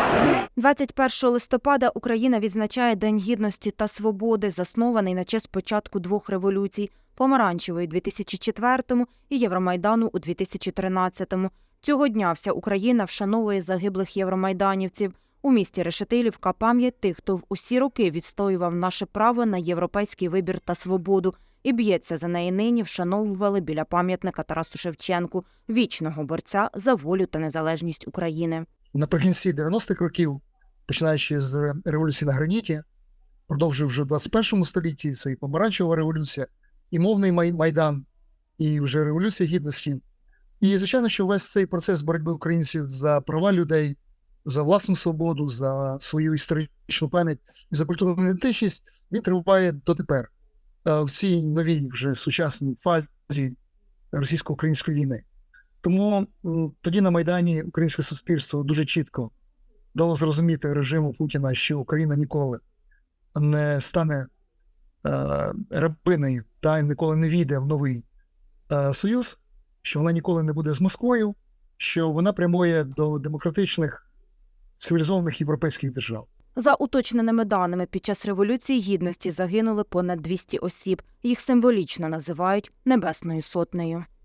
гідності. 21 листопада Україна відзначає День гідності та свободи, заснований на честь початку двох революцій помаранчевої у 2004 і Євромайдану у 2013-му. Цього дня вся Україна вшановує загиблих євромайданівців. У місті Решетилівка пам'ять тих, хто в усі роки відстоював наше право на європейський вибір та свободу і б'ється за неї нині, вшановували біля пам'ятника Тарасу Шевченку, вічного борця за волю та незалежність України. Наприкінці 90-х років, починаючи з революції на граніті, продовжив вже в 21 столітті це і помаранчева революція, і мовний май- майдан, і вже революція гідності. І звичайно, що весь цей процес боротьби українців за права людей, за власну свободу, за свою історичну пам'ять і за культурну ідентичність, він триває дотепер е, в цій новій вже сучасній фазі російсько-української війни. Тому тоді на Майдані українське суспільство дуже чітко дало зрозуміти режиму Путіна, що Україна ніколи не стане е, рабиною та ніколи не війде в новий е, союз, що вона ніколи не буде з Москвою, що вона прямує до демократичних цивілізованих європейських держав. За уточненими даними, під час революції гідності загинули понад 200 осіб. Їх символічно називають Небесною сотнею.